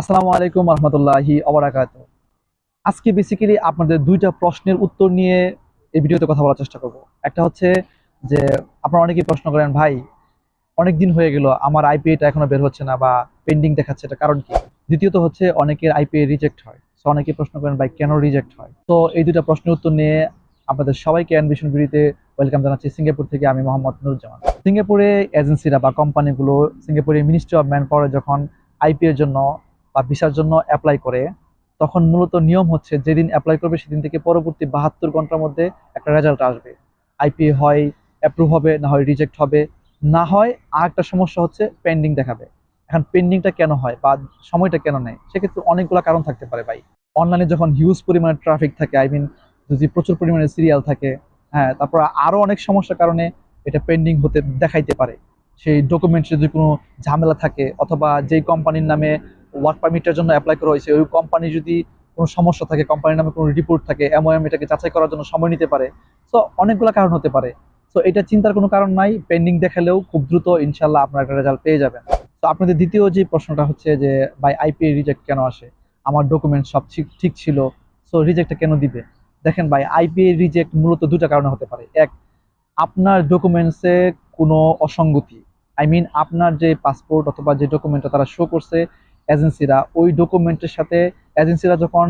আসসালামু আলাইকুম রহমতুল্লাহি অবরাকাত আজকে বেসিক্যালি আপনাদের দুইটা প্রশ্নের উত্তর নিয়ে এই ভিডিওতে কথা বলার চেষ্টা করব। একটা হচ্ছে যে, আপনারা অনেকেই প্রশ্ন করেন, ভাই অনেক দিন হয়ে গেল, আমার আইপিএটা এখনও বের হচ্ছে না বা পেন্ডিং দেখাচ্ছে, এটা কারণ কি? দ্বিতীয়ত হচ্ছে, অনেকের আইপিএ রিজেক্ট হয়। সো অনেকে প্রশ্ন করেন, ভাই, কেন রিজেক্ট হয়? তো এই দুইটা প্রশ্নের উত্তর নিয়ে আপনাদের সবাইকে অ্যানভিশন ভিডিওতে ওয়েলকাম জানাচ্ছি সিঙ্গাপুর থেকে আমি মোহাম্মদ নুরুজ্জামান। সিঙ্গাপুরে এজেন্সিরা বা কোম্পানিগুলো সিঙ্গাপুরে মিনিস্ট্রি অফ ম্যান পাওয়ার যখন আইপিএর জন্য বা ভিসার জন্য অ্যাপ্লাই করে, তখন মূলত নিয়ম হচ্ছে যেদিন অ্যাপ্লাই করবে সেদিন থেকে পরবর্তী বাহাত্তর ঘণ্টার মধ্যে একটা রেজাল্ট আসবে। আইপিএ হয় অ্যাপ্রুভ হবে, না হয় রিজেক্ট হবে। না হয় আর একটা সমস্যা হচ্ছে পেন্ডিং দেখাবে। এখন পেন্ডিংটা কেন হয় বা সময়টা কেন নেয়? সেক্ষেত্রে অনেকগুলো কারণ থাকতে পারে ভাই। অনলাইনে যখন হিউজ পরিমাণে ট্রাফিক থাকে আই মিন যদি প্রচুর পরিমাণে সিরিয়াল থাকে হ্যাঁ তারপর আরও অনেক সমস্যার কারণে এটা পেন্ডিং হতে দেখাইতে পারে। সেই ডকুমেন্টসে যদি কোনো ঝামেলা থাকে অথবা যেই কোম্পানির নামে ওয়ার্ক পারমিটের জন্য অ্যাপ্লাই করা হয়েছে, ওই কোম্পানি যদি কোনো সমস্যা থাকে কোম্পানির নামে কোনো রিপোর্ট থাকে এমওএম এটাকে যাচাই করার জন্য সময় নিতে পারে। সো অনেকগুলো কারণ হতে পারে। সো এটা চিন্তার কোনো কারণ নাই পেন্ডিং দেখালেও খুব দ্রুত ইনশাল্লাহ আপনার একটা রেজাল্ট পেয়ে যাবেন। তো আপনাদের দ্বিতীয় যে প্রশ্নটা হচ্ছে যে বাই আইপিএ রিজেক্ট কেন আসে? আমার ডকুমেন্ট সব ঠিক ঠিক ছিল সো রিজেক্টটা কেন দিবে? দেখেন ভাই আইপিএ রিজেক্ট মূলত দুটা কারণে হতে পারে। এক, আপনার ডকুমেন্টসে কোনো অসঙ্গতি। আই মিন আপনার যে পাসপোর্ট অথবা যে ডকুমেন্টটা তারা শো করছে এজেন্সিরা, ওই ডকুমেন্টের সাথে এজেন্সিরা যখন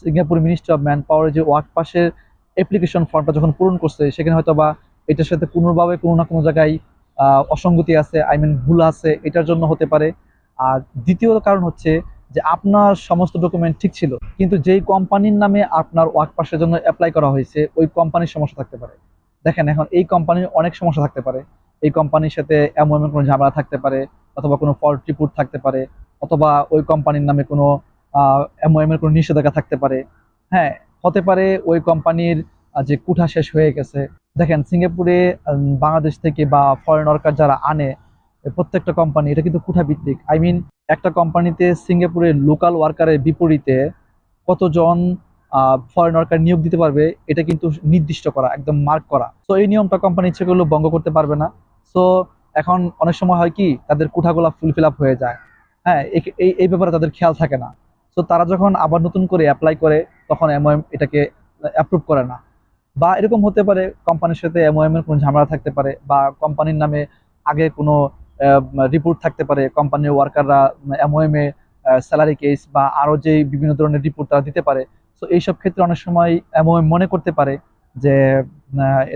Singapore ministry of manpower যে ওয়ার্ক পাসের অ্যাপ্লিকেশন ফর্মটা যখন পূরণ করছে, সেখানে হয়তো বা এটার সাথে পুনর্ভাবে কোনো না কোনো জায়গায় অসঙ্গতি আছে আই মিন ভুল আছে, এটার জন্য হতে পারে। আর দ্বিতীয় কারণ হচ্ছে যে আপনার সমস্ত ডকুমেন্ট ঠিক ছিল, কিন্তু যেই কোম্পানির নামে আপনার ওয়ার্ক পাসের জন্য অ্যাপ্লাই করা হয়েছে, ওই কোম্পানির সমস্যা থাকতে পারে। দেখেন এখন এই কোম্পানির অনেক সমস্যা থাকতে পারে। এই কোম্পানির সাথে এমন কোনো ঝামেলা থাকতে পারে, অথবা কোনো ফল্ট রিপোর্ট থাকতে পারে। অথবা ওই কোম্পানির নামে কোনো এমওএম এর কোনো নিষেধাজ্ঞা থাকতে পারে। হ্যাঁ হতে পারে ওই কোম্পানির যে কুঠা শেষ হয়ে গেছে। দেখেন, সিঙ্গাপুরে বাংলাদেশ থেকে বা ফরেন ওয়ার্কার যারা আনে প্রত্যেকটা কোম্পানি, এটা কিন্তু কুঠা ভিত্তিক। আই মিন একটা কোম্পানিতে সিঙ্গাপুরে লোকাল ওয়ার্কারের বিপরীতে কতজন ফরেন ওয়ার্কার নিয়োগ দিতে পারবে, এটা কিন্তু নির্দিষ্ট করা, একদম মার্ক করা। তো এই নিয়মটা কোম্পানি ইচ্ছে করলেও ভঙ্গ করতে পারবে না। সো এখন অনেক সময় হয় কি, তাদের কুঠাগুলা ফুলফিল আপ হয়ে যায়। হ্যাঁ এই- এই ব্যাপারে তাদের খেয়াল থাকে না। তো তারা যখন আবার নতুন করে অ্যাপ্লাই করে, তখন এমওএম এটাকে অ্যাপ্রুভ করে না। বা এরকম হতে পারে কোম্পানির সাথে এমওএম এর কোনো ঝামেলা থাকতে পারে, বা কোম্পানির নামে আগে কোনো রিপোর্ট থাকতে পারে কোম্পানির ওয়ার্কাররা এমওএম এ স্যালারি কেস বা আরও যে বিভিন্ন ধরনের রিপোর্ট তারা দিতে পারে। তো এইসব ক্ষেত্রে অনেক সময় এমওএম মনে করতে পারে যে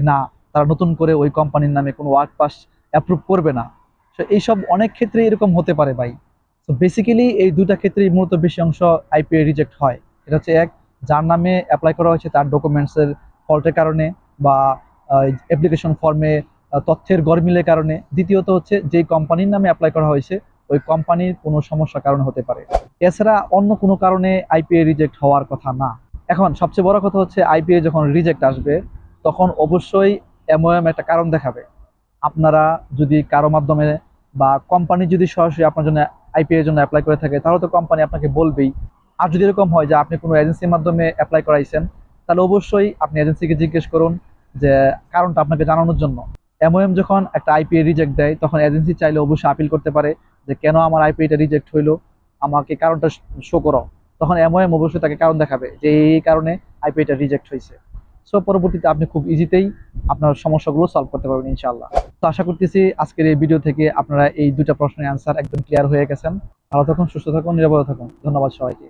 না, তারা নতুন করে ওই কোম্পানির নামে কোনো ওয়ার্ক পাস অ্যাপ্রুভ করবে না। তো এইসব অনেক ক্ষেত্রে এরকম হতে পারে ভাই। তো বেসিক্যালি এই দুটা ক্ষেত্রেই মূলত বেশি অংশ আইপিএ রিজেক্ট হয়। এটা হচ্ছে এক, যার নামে অ্যাপ্লাই করা হয়েছে তার ডকুমেন্টসের ফল্টের কারণে বা অ্যাপ্লিকেশন ফর্মে তথ্যের গরমিলের কারণে। দ্বিতীয়ত হচ্ছে যেই কোম্পানির নামে অ্যাপ্লাই করা হয়েছে, ওই কোম্পানির কোনো সমস্যার কারণে হতে পারে। এছাড়া অন্য কোনো কারণে আইপিএ রিজেক্ট হওয়ার কথা না। এখন সবচেয়ে বড় কথা হচ্ছে আইপিএ যখন রিজেক্ট আসবে, তখন অবশ্যই এমওএম একটা কারণ দেখাবে। আপনারা যদি কারও মাধ্যমে বা কোম্পানি যদি সরাসরি আপনার জন্য আইপিএর জন্য অ্যাপ্লাই করে থাকে, তাহলে তো কোম্পানি আপনাকে বলবেই। আর যদি এরকম হয় যে আপনি কোনো এজেন্সির মাধ্যমে অ্যাপ্লাই করাইছেন, তাহলে অবশ্যই আপনি এজেন্সিকে জিজ্ঞেস করুন যে কারণটা আপনাকে জানানোর জন্য। এমওএম যখন একটা আইপিএ রিজেক্ট দেয়, তখন এজেন্সি চাইলে অবশ্যই আপিল করতে পারে যে কেন আমার আইপিএটা রিজেক্ট হইল, আমাকে কারণটা শো করো। তখন এমওএম অবশ্যই তাকে কারণ দেখাবে যে এই কারণে আইপিএটা রিজেক্ট হয়েছে সো পরবর্তীতে আপনি খুব ইজিতেই আপনার সমস্যাগুলো সলভ করতে পারবেন, ইনশাআল্লাহ। তো আশা করতেছি আজকের এই ভিডিও থেকে আপনারা এই দুটা প্রশ্নের অ্যান্সার একদম ক্লিয়ার হয়ে গেছেন। ভালো থাকুন, সুস্থ থাকুন, নিরাপদে থাকুন। ধন্যবাদ সবাইকে।